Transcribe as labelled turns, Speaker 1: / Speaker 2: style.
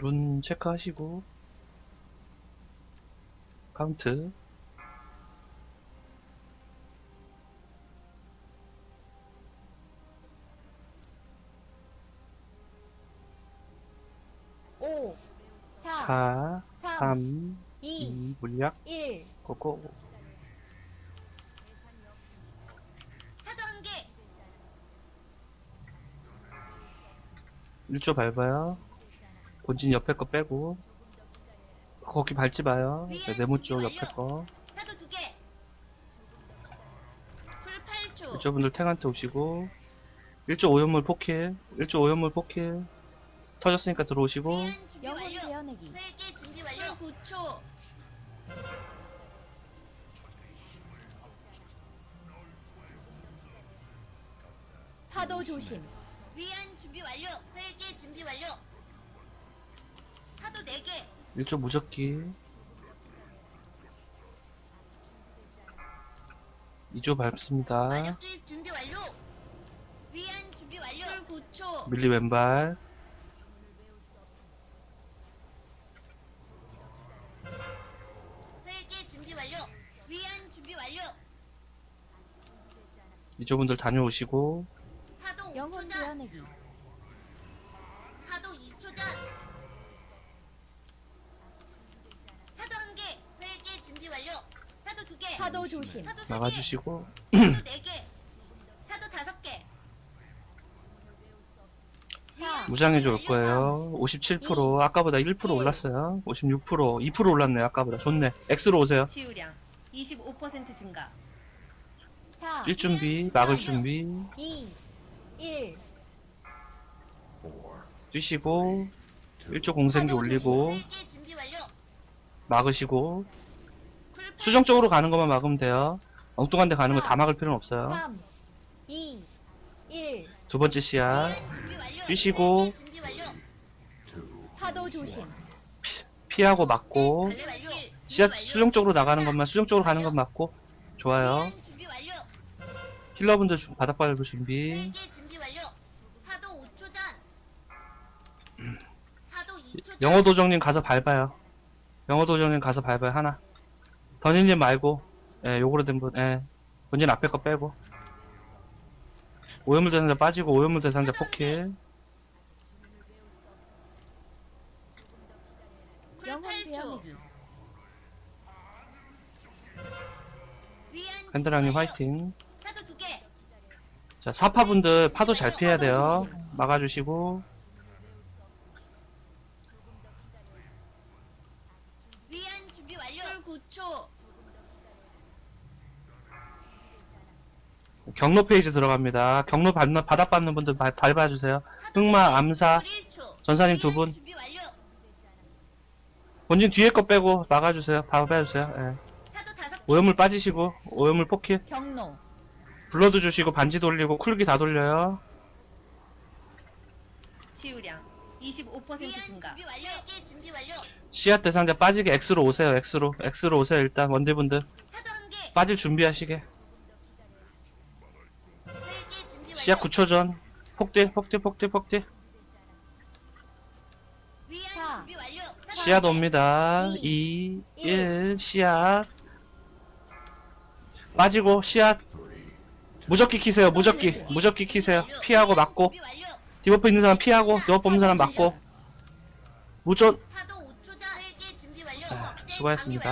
Speaker 1: 룬 체크하시고. 카운트.
Speaker 2: 오, 사,
Speaker 1: 4
Speaker 2: 삼,
Speaker 1: 3
Speaker 2: 이,
Speaker 1: 2 물약
Speaker 2: 일.
Speaker 1: 고고
Speaker 3: 개.
Speaker 1: 1조 밟아요 본진 옆에 거 빼고 거기 밟지 마요 네, 네모 쪽 옆에 거
Speaker 3: 사도 두 개. 풀 8초.
Speaker 1: 1조 분들 탱한테 오시고 1조 오연물 포킬 1조 오연물 포킬 터졌으니까 들어오시고
Speaker 3: 위안 준비
Speaker 2: 영혼
Speaker 3: 완료.
Speaker 2: 베어내기.
Speaker 3: 회계 준비 완료. 풀 9초.
Speaker 2: 파도 조심.
Speaker 3: 위안 준비 완료. 회계 준비 완료. 사도 4개.
Speaker 1: 1조 무적기 2조 밟습니다
Speaker 3: 마력질 준비 완료. 위안 준비 완료. 풀 9초.
Speaker 1: 밀리 왼발
Speaker 3: 회계 준비 완료. 위안 준비 완료.
Speaker 1: 2조 분들 다녀오시고
Speaker 3: 사도
Speaker 2: 영혼
Speaker 3: 5초 전.
Speaker 2: 베어내기.
Speaker 3: 사도 2초 전. 사도 한 개. 회계 준비 완료. 사도
Speaker 2: 조심.
Speaker 3: 사도 세 개.
Speaker 1: 막아주시고
Speaker 3: 사도 네 개. 사도 다섯 개.
Speaker 2: 사,
Speaker 1: 무장해줘 올 거예요 57% 아까보다 1% 올랐어요 56% 2% 올랐네요 아까보다 좋네 X로 오세요
Speaker 3: 치유량 25% 증가.
Speaker 2: 사,
Speaker 1: 뛸 준비 막을 준비
Speaker 2: 이, 일.
Speaker 1: 뛰시고 1조 공생기 올리고
Speaker 3: 준비 완료.
Speaker 1: 막으시고 수정적으로 가는 것만 막으면 돼요 엉뚱한 데 가는 거 다 막을 필요는 없어요. 두 번째 씨앗. 뛰시고.
Speaker 3: 완료.
Speaker 2: 파도 조심.
Speaker 1: 피하고 막고. 씨앗
Speaker 3: 준비
Speaker 1: 수정 쪽으로 나가는 것만 수정 쪽으로 가는 것 맞고 좋아요. 힐러분들 주- 바닥 밟을 준비
Speaker 3: 회계 준비 완료. 사도 5초 전. 사도 2초 전.
Speaker 1: 영어 도정님 가서 밟아요 영어 도정님 가서 밟아요 하나 던일님 말고 예 요거로 된 분 예. 본진 앞에 거 빼고 오염물 대상자 빠지고 오염물 대상자 포킬
Speaker 3: 풀
Speaker 2: 영혼
Speaker 3: 8초.
Speaker 2: 베어내기.
Speaker 3: 위안 준비
Speaker 1: 핸드랑님
Speaker 3: 완료.
Speaker 1: 화이팅
Speaker 3: 사도 두 개.
Speaker 1: 자 사파분들 파도 잘 피해야 돼요 막아주시고
Speaker 3: 위안 준비 완료. 풀 9초.
Speaker 1: 경로 페이지 들어갑니다 경로 밟는, 바닥 밟는 분들 밟, 밟아주세요 흑마 암사
Speaker 3: 풀 1초.
Speaker 1: 전사님 두 분.
Speaker 3: 준비 완료.
Speaker 1: 본진 뒤에 거 빼고 막아주세요 밟아주세요 예.
Speaker 3: 사도 다섯 개.
Speaker 1: 오염물 빠지시고 오염물 포킬
Speaker 2: 경로.
Speaker 1: 블러드 주시고 반지 돌리고 쿨기 다 돌려요
Speaker 4: 치유량 25%
Speaker 3: 위안
Speaker 4: 증가.
Speaker 3: 준비 완료. 회계 준비 완료.
Speaker 1: 씨앗 대상자 빠지게 X로 오세요 X로 X로 오세요 일단 원딜분들
Speaker 3: 사도 한 개.
Speaker 1: 빠질 준비하시게
Speaker 3: 회계 준비 완료.
Speaker 1: 씨앗 9초 전 폭딜 폭딜 폭딜 폭딜
Speaker 3: 위안
Speaker 2: 사.
Speaker 3: 준비 완료. 사도
Speaker 1: 씨앗
Speaker 3: 한 개.
Speaker 1: 옵니다
Speaker 2: 이,
Speaker 1: 2 1 씨앗 빠지고 씨앗 무적기 키세요 무적기 무적기 키세요 피하고 맞고
Speaker 3: 준비 완료.
Speaker 1: 디버프 있는 사람 피하고 디버프 없는 사람 맞고 무적
Speaker 3: 사도 5초 전. 회계 준비 완료.
Speaker 1: 아, 수고하셨습니다